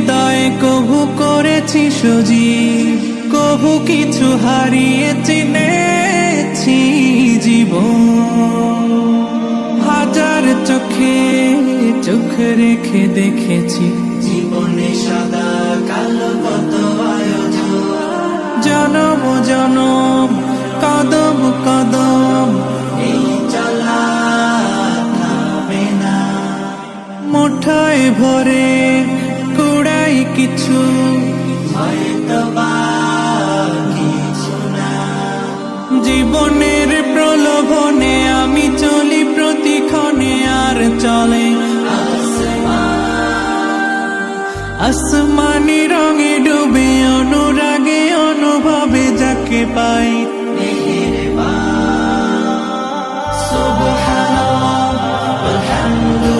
হৃদয় কভু করেছি সজীব কভু কিছু হারিয়ে চিনেছি জীবন। হাজার চোখে চোখ রেখে দেখেছি জীবনে সাদা কালো কত জনম জনম কদম কদম। এই চলা মুঠায় ভরে জীবনের প্রলোভনে আমি চলি প্রতিক্ষণে আর চলে আসমানি রঙে ডুবে অনুরাগে অনুভবে যাকে পাই। সুবহানাল্লাহ, আলহামদুলিল্লাহ।